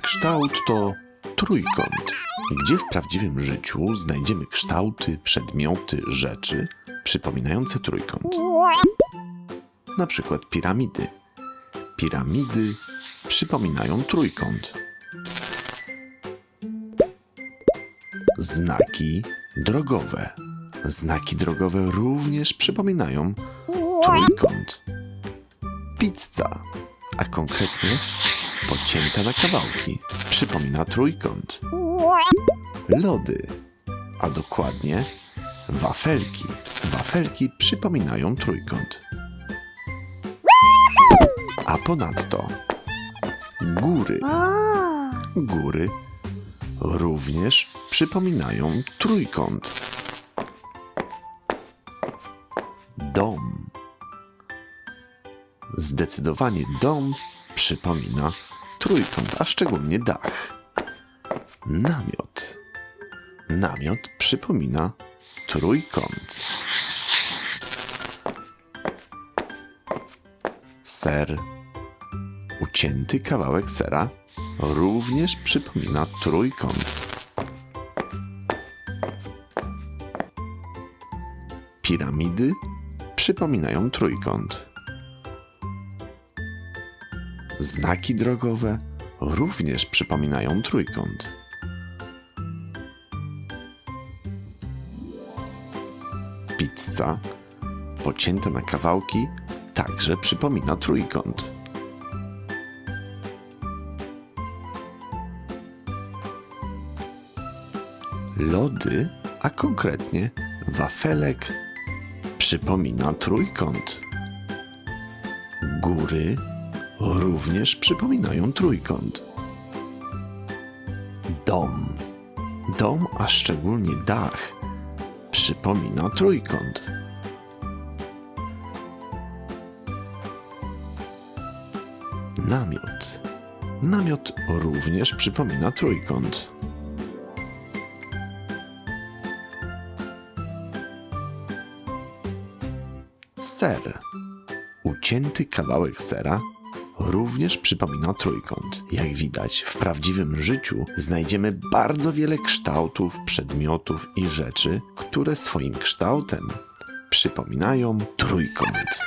kształt to trójkąt. Gdzie w prawdziwym życiu znajdziemy kształty, przedmioty, rzeczy przypominające trójkąt? Na przykład piramidy. Piramidy przypominają trójkąt. Znaki drogowe. Znaki drogowe również przypominają trójkąt. Pizza, a konkretnie pocięta na kawałki, przypomina trójkąt. Lody, a dokładnie wafelki. Wafelki przypominają trójkąt. A ponadto góry. Góry również przypominają trójkąt. Dom. Zdecydowanie dom przypomina trójkąt, a szczególnie dach. Namiot. Namiot przypomina trójkąt. Ser. Ucięty kawałek sera również przypomina trójkąt. Piramidy przypominają trójkąt. Znaki drogowe również przypominają trójkąt. Pizza, pocięta na kawałki, także przypomina trójkąt. Lody, a konkretnie wafelek, przypomina trójkąt. Góry również przypominają trójkąt. Dom, dom, a szczególnie dach, przypomina trójkąt. Namiot, namiot również przypomina trójkąt. Ser. Ucięty kawałek sera również przypomina trójkąt. Jak widać, w prawdziwym życiu znajdziemy bardzo wiele kształtów, przedmiotów i rzeczy, które swoim kształtem przypominają trójkąt.